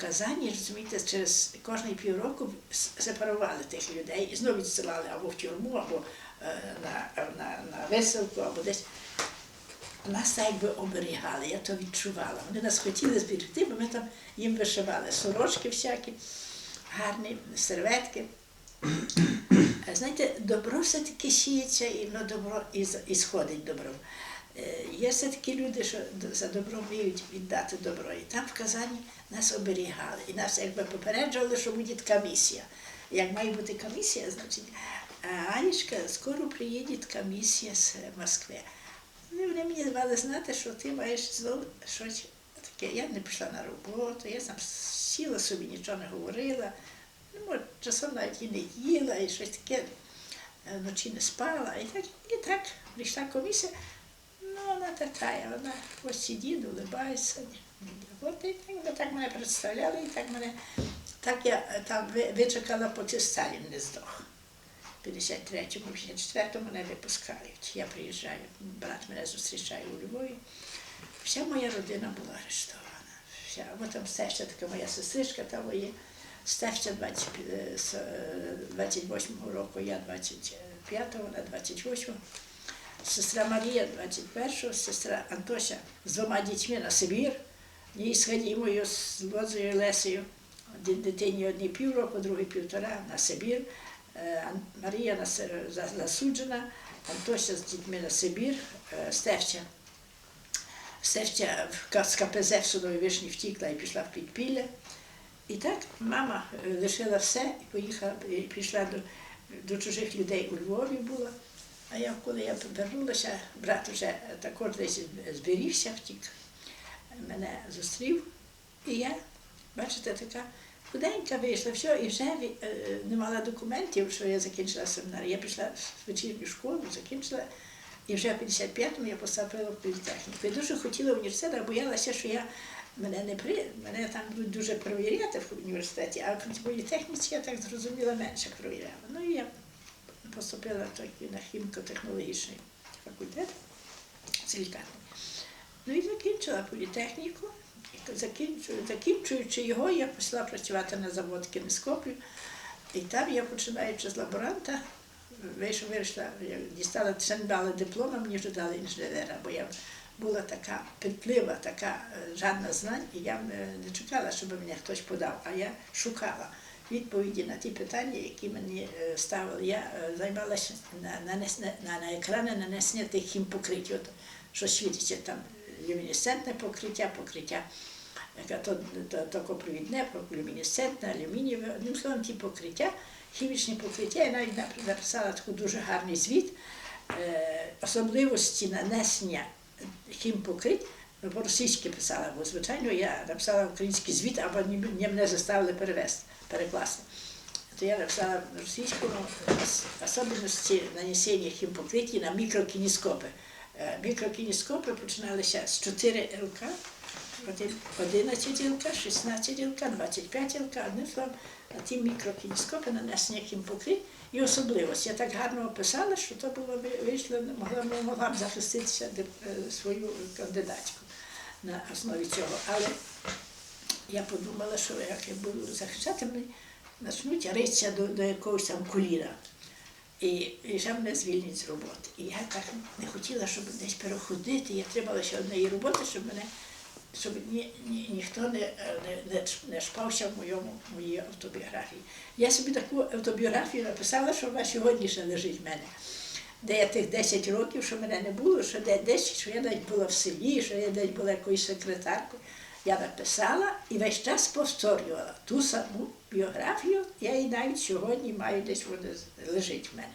Казані, розумієте, через кожні півроку сепарували тих людей і знову відсилали або в тюрму, або е, на, на, на виселку, або десь. Нас так якби оберігали, я то відчувала. Вони нас хотіли зберегти, бо ми там їм вишивали сорочки всякі, гарні серветки. Знаєте, добро все-таки сіється, і воно добро і, і сходить добро. Е, Є все-таки люди, що за добро вміють віддати добро. І там в Казані нас оберігали. І нас якби попереджували, що буде комісія. Як має бути комісія, значить, «А, Анечка, скоро приїде комісія з Москви. Ну, вони мені давали знати, що ти маєш знову щось таке. Я не пішла на роботу, я там сіла собі, нічого не говорила. Ну, часом навіть і не їла, і щось таке е, вночі не спала. І так, і так прийшла комісія. Ну, вона така, вона ось сидить, улибається. От і так, так мене представляли, і так мене, так я там вичекала, поки Сталін не здох. В 53-му, 54-му мене випускають. Я приїжджаю, брат мене зустрічає у Львові. Вся моя родина була арештована. Вся. Бо там стежча така моя сестричка, там є. Стежча 20, з, е, 28-го року, я 25-го, вона 28-го. Сестра Марія 21-го, сестра Антося з двома дітьми на Сибір. Їй з Хадімою, з Лозою Лесею. Дитині одні півроку, другий півтора на Сибір. Е, Марія засуджена, Антося з дітьми на Сибір, е, Стефча. Стефча з КПЗ в судовій вишні втікла і пішла в підпілля. І так мама е, лишила все і поїхала, і пішла до, до чужих людей у Львові була. А я, коли я повернулася, брат вже також десь зберігся, втік, мене зустрів. І я, бачите, така худенька вийшла, все, і вже е, не мала документів, що я закінчила семінар. Я пішла в вечірню школу, закінчила, і вже в 55-му я поступила в політехніку. І дуже хотіла в університет, а боялася, що я мене не при мене там будуть дуже перевіряти в університеті, а в політехніці я так зрозуміла менше перевіряла. Ну і я поступила тоді на хіміко-технологічний факультет з. Ну і закінчила політехніку. Закінчуючи його, я пішла працювати на завод кінескопів. І там я, починаючи з лаборанта, вийшла, вирішила, я дістала, ще не дали диплома, мені вже дали інженера, бо я була така петлива, така е, жадна знань, і я е, не чекала, щоб мене хтось подав, а я шукала відповіді на ті питання, які мені е, ставили. Я е, займалася на, нанесне- на, екрани нанесення тих хімпокриттів, от, що світиться там люмінесцентне покриття, покриття токопровідне, люмінесцентне, алюмінієве, одним словом, ті покриття, хімічні покриття. Я навіть написала таку дуже гарний звіт е, особливості нанесення хімпокрить. По-російськи писала, бо звичайно я написала український звіт, або ніби ні мене заставили перевести, перекласти. То я написала російському особливості нанесення хімпокриті на мікрокініскопи. Е, Мікрокініскопи починалися з 4 ЛК, потім 11 ЛК, 16 ЛК, 25 ЛК, одним словом, на ті мікрокініскопи нанесення хімпокрит і особливості. Я так гарно описала, що то було вийшло, могла, могла б захиститися е, свою кандидатську на основі цього. Але я подумала, що як я буду захищати, мені почнуть ритися до, до якогось там коліна. І, і вже мене звільнять з роботи. І я так не хотіла, щоб десь переходити. Я тримала ще однієї роботи, щоб мене щоб ні, ні, ніхто не, не, не, не шпався в моєму моїй автобіографії. Я собі таку автобіографію написала, що вона сьогодні ще лежить в мене. Де я тих 10 років, що мене не було, що де 10, що я навіть була в селі, що я десь була якоюсь секретаркою. Я написала і весь час повторювала ту саму біографію. Я її навіть сьогодні маю десь вона лежить в мене.